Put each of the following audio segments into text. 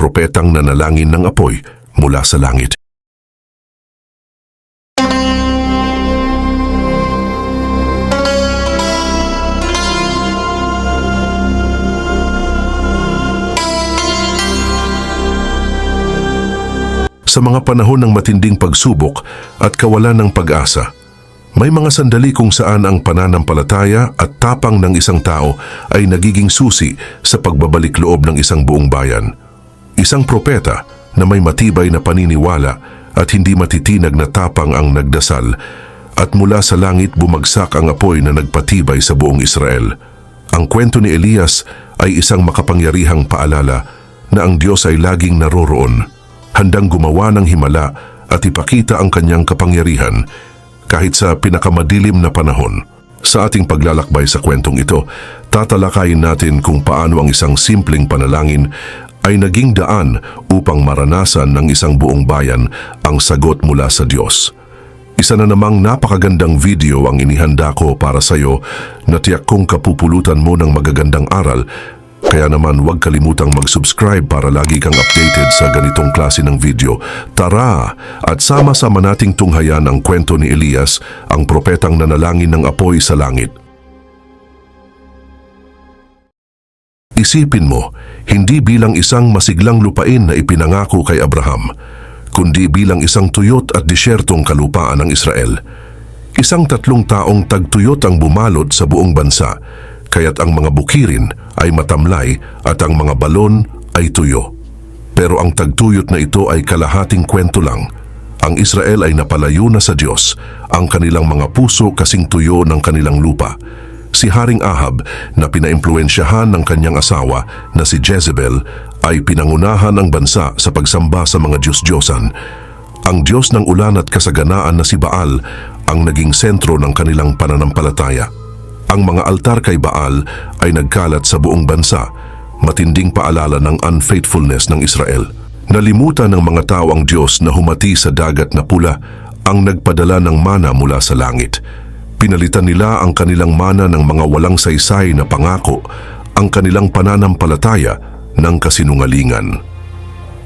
propetang nanalangin ng apoy mula sa langit. Sa mga panahon ng matinding pagsubok at kawalan ng pag-asa, may mga sandali kung saan ang pananampalataya at tapang ng isang tao ay nagiging susi sa pagbabalik loob ng isang buong bayan. Isang propeta na may matibay na paniniwala at hindi matitinag na tapang ang nagdasal at mula sa langit bumagsak ang apoy na nagpatibay sa buong Israel. Ang kwento ni Elias ay isang makapangyarihang paalala na ang Diyos ay laging naroroon, handang gumawa ng himala at ipakita ang kanyang kapangyarihan kahit sa pinakamadilim na panahon. Sa ating paglalakbay sa kwentong ito, tatalakayin natin kung paano ang isang simpleng panalangin ay naging daan upang maranasan ng isang buong bayan ang sagot mula sa Diyos. Isa na namang napakagandang video ang inihanda ko para sa iyo na tiyak kong kapupulutan mo ng magagandang aral kaya naman huwag kalimutang mag-subscribe para lagi kang updated sa ganitong klase ng video. Tara at sama-sama nating tunghayan ang kwento ni Elias, ang propetang nanalangin ng apoy sa langit. Isipin mo, hindi bilang isang masiglang lupain na ipinangako kay Abraham, kundi bilang isang tuyot at disyertong kalupaan ng Israel. Isang tatlong taong tagtuyot ang bumalot sa buong bansa, kaya't ang mga bukirin ay matamlay at ang mga balon ay tuyo. Pero ang tagtuyot na ito ay kalahating kwento lang. Ang Israel ay napalayo na sa Diyos, ang kanilang mga puso kasing tuyo ng kanilang lupa. Si Haring Ahab na pinaimpluensyahan ng kanyang asawa na si Jezebel ay pinangunahan ng bansa sa pagsamba sa mga Diyos-Diyosan. Ang Diyos ng ulan at kasaganaan na si Baal ang naging sentro ng kanilang pananampalataya. Ang mga altar kay Baal ay nagkalat sa buong bansa, matinding paalala ng unfaithfulness ng Israel. Nalimutan ng mga tao ang Diyos na humati sa dagat na pula ang nagpadala ng mana mula sa langit. Pinalitan nila ang kanilang mana ng mga walang saysay na pangako, ang kanilang pananampalataya ng kasinungalingan.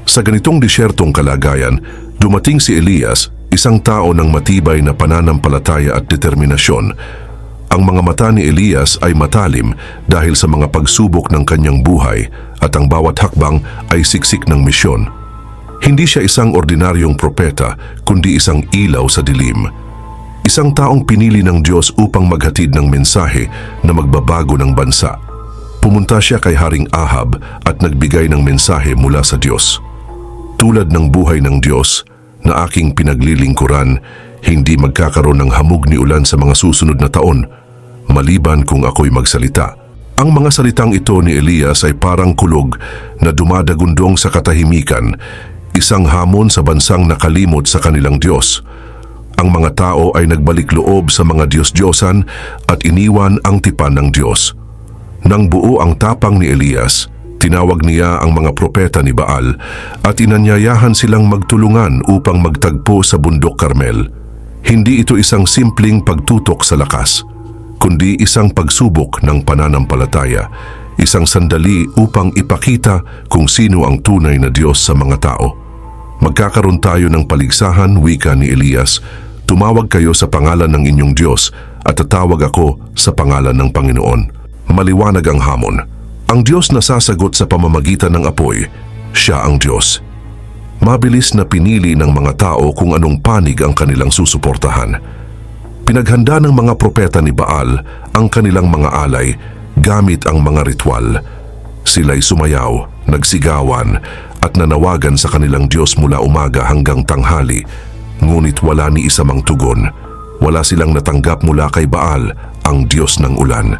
Sa ganitong disyertong kalagayan, dumating si Elias, isang tao ng matibay na pananampalataya at determinasyon. Ang mga mata ni Elias ay matalim dahil sa mga pagsubok ng kanyang buhay at ang bawat hakbang ay siksik ng misyon. Hindi siya isang ordinaryong propeta kundi isang ilaw sa dilim. Isang taong pinili ng Diyos upang maghatid ng mensahe na magbabago ng bansa. Pumunta siya kay Haring Ahab at nagbigay ng mensahe mula sa Diyos. Tulad ng buhay ng Diyos na aking pinaglilingkuran, hindi magkakaroon ng hamog ni ulan sa mga susunod na taon, maliban kung ako'y magsalita. Ang mga salitang ito ni Elias ay parang kulog na dumadagundong sa katahimikan, isang hamon sa bansang nakalimot sa kanilang Diyos. Ang mga tao ay nagbalik loob sa mga Diyos-Diyosan at iniwan ang tipan ng Diyos. Nang buo ang tapang ni Elias, tinawag niya ang mga propeta ni Baal at inanyayahan silang magtulungan upang magtagpo sa bundok Carmel. Hindi ito isang simpleng pagtutok sa lakas, kundi isang pagsubok ng pananampalataya, isang sandali upang ipakita kung sino ang tunay na Diyos sa mga tao. Magkakaroon tayo ng paligsahan, wika ni Elias, tumawag kayo sa pangalan ng inyong Diyos at tatawag ako sa pangalan ng Panginoon. Maliwanag ang hamon. Ang Diyos na sasagot sa pamamagitan ng apoy, siya ang Diyos. Mabilis na pinili ng mga tao kung anong panig ang kanilang susuportahan. Pinaghanda ng mga propeta ni Baal ang kanilang mga alay gamit ang mga ritual. Sila'y sumayaw, nagsigawan at nanawagan sa kanilang Diyos mula umaga hanggang tanghali. Ngunit wala ni isa mang tugon. Wala silang natanggap mula kay Baal, ang Diyos ng ulan.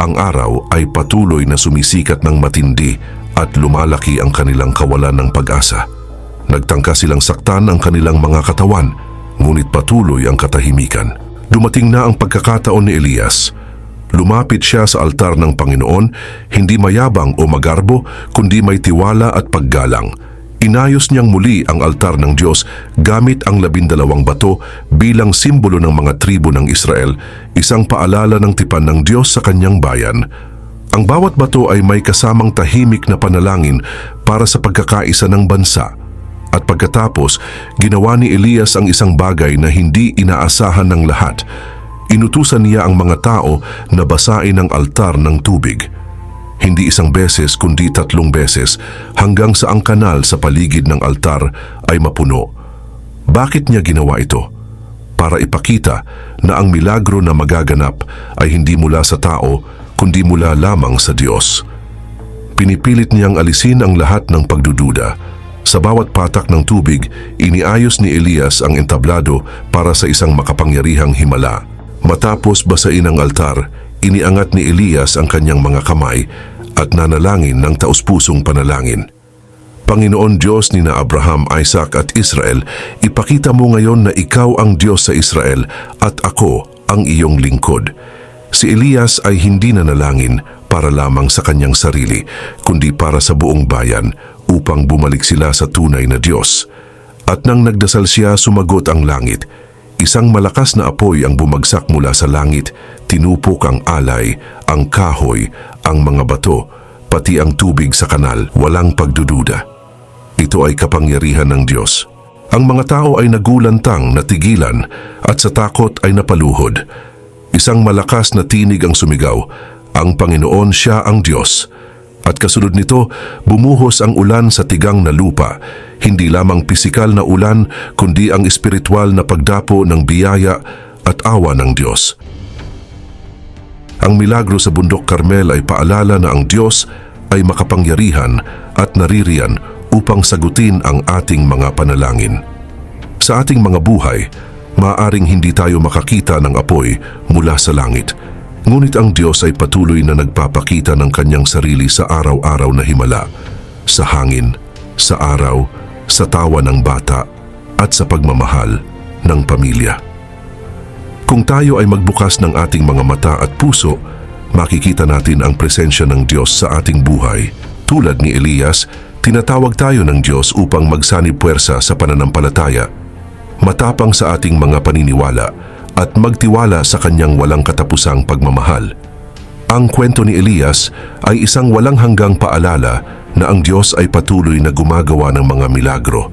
Ang araw ay patuloy na sumisikat ng matindi at lumalaki ang kanilang kawalan ng pag-asa. Nagtangka silang saktan ang kanilang mga katawan, ngunit patuloy ang katahimikan. Dumating na ang pagkakataon ni Elias. Lumapit siya sa altar ng Panginoon, hindi mayabang o magarbo, kundi may tiwala at paggalang. Inayos niyang muli ang altar ng Diyos gamit ang labindalawang bato bilang simbolo ng mga tribo ng Israel, isang paalala ng tipan ng Diyos sa kanyang bayan. Ang bawat bato ay may kasamang tahimik na panalangin para sa pagkakaisa ng bansa. At pagkatapos, ginawa ni Elias ang isang bagay na hindi inaasahan ng lahat. Inutusan niya ang mga tao na basain ang altar ng tubig. Hindi isang beses kundi tatlong beses hanggang sa ang kanal sa paligid ng altar ay mapuno. Bakit niya ginawa ito? Para ipakita na ang milagro na magaganap ay hindi mula sa tao kundi mula lamang sa Diyos. Pinipilit niyang alisin ang lahat ng pagdududa. Sa bawat patak ng tubig, iniayos ni Elias ang entablado para sa isang makapangyarihang himala. Matapos basain ang altar, iniangat ni Elias ang kanyang mga kamay at nanalangin ng taus-pusong panalangin. Panginoon Diyos ni na Abraham, Isaac at Israel, ipakita mo ngayon na ikaw ang Diyos sa Israel at ako ang iyong lingkod. Si Elias ay hindi nanalangin para lamang sa kanyang sarili, kundi para sa buong bayan upang bumalik sila sa tunay na Diyos. At nang nagdasal siya, sumagot ang langit. Isang malakas na apoy ang bumagsak mula sa langit, tinupok ang alay, ang kahoy, ang mga bato, pati ang tubig sa kanal, walang pagdududa. Ito ay kapangyarihan ng Diyos. Ang mga tao ay nagulantang, natigilan, at sa takot ay napaluhod. Isang malakas na tinig ang sumigaw, ang Panginoon siya ang Diyos. At kasunod nito, bumuhos ang ulan sa tigang na lupa, hindi lamang pisikal na ulan, kundi ang espiritual na pagdapo ng biyaya at awa ng Diyos. Ang milagro sa bundok Carmel ay paalala na ang Diyos ay makapangyarihan at naririyan upang sagutin ang ating mga panalangin. Sa ating mga buhay, maaring hindi tayo makakita ng apoy mula sa langit. Ngunit ang Diyos ay patuloy na nagpapakita ng kanyang sarili sa araw-araw na himala, sa hangin, sa araw, sa tawa ng bata, at sa pagmamahal ng pamilya. Kung tayo ay magbukas ng ating mga mata at puso, makikita natin ang presensya ng Diyos sa ating buhay. Tulad ni Elias, tinatawag tayo ng Diyos upang magsanib puwersa sa pananampalataya, matapang sa ating mga paniniwala at magtiwala sa kanyang walang katapusang pagmamahal. Ang kwento ni Elias ay isang walang hanggang paalala na ang Diyos ay patuloy na gumagawa ng mga milagro.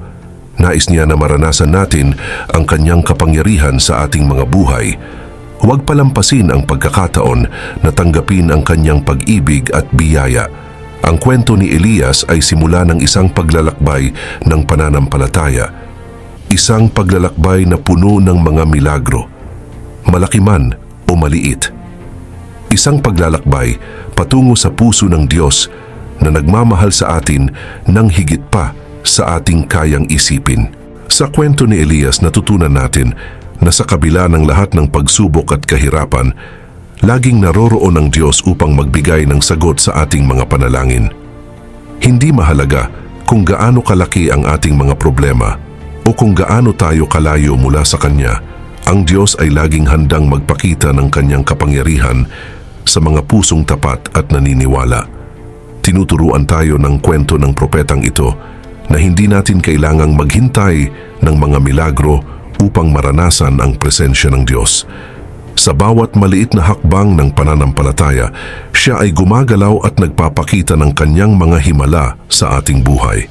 Nais niya na maranasan natin ang kanyang kapangyarihan sa ating mga buhay. Huwag palampasin ang pagkakataon na tanggapin ang kanyang pag-ibig at biyaya. Ang kwento ni Elias ay simula ng isang paglalakbay ng pananampalataya. Isang paglalakbay na puno ng mga milagro. Malaki man o maliit. Isang paglalakbay patungo sa puso ng Diyos na nagmamahal sa atin ng higit pa sa ating kayang isipin. Sa kwento ni Elias natutunan natin na sa kabila ng lahat ng pagsubok at kahirapan, laging naroroon ang Diyos upang magbigay ng sagot sa ating mga panalangin. Hindi mahalaga kung gaano kalaki ang ating mga problema o kung gaano tayo kalayo mula sa Kanya, ang Diyos ay laging handang magpakita ng Kanyang kapangyarihan sa mga pusong tapat at naniniwala. Tinuturuan tayo ng kwento ng propetang ito na hindi natin kailangang maghintay ng mga milagro upang maranasan ang presensya ng Diyos. Sa bawat maliit na hakbang ng pananampalataya, siya ay gumagalaw at nagpapakita ng kanyang mga himala sa ating buhay.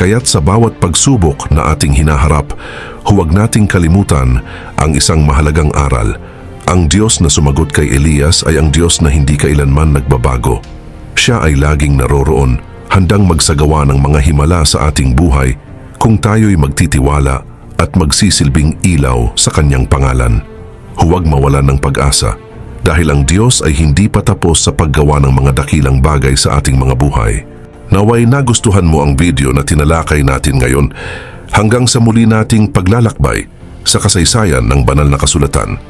Kaya't sa bawat pagsubok na ating hinaharap, huwag nating kalimutan ang isang mahalagang aral. Ang Diyos na sumagot kay Elias ay ang Diyos na hindi kailanman nagbabago. Siya ay laging naroroon, handang magsagawa ng mga himala sa ating buhay kung tayo'y magtitiwala at magsisilbing ilaw sa kanyang pangalan. Huwag mawalan ng pag-asa dahil ang Diyos ay hindi pa tapos sa paggawa ng mga dakilang bagay sa ating mga buhay. Naway nagustuhan mo ang video na tinalakay natin ngayon hanggang sa muli nating paglalakbay sa kasaysayan ng banal na kasulatan.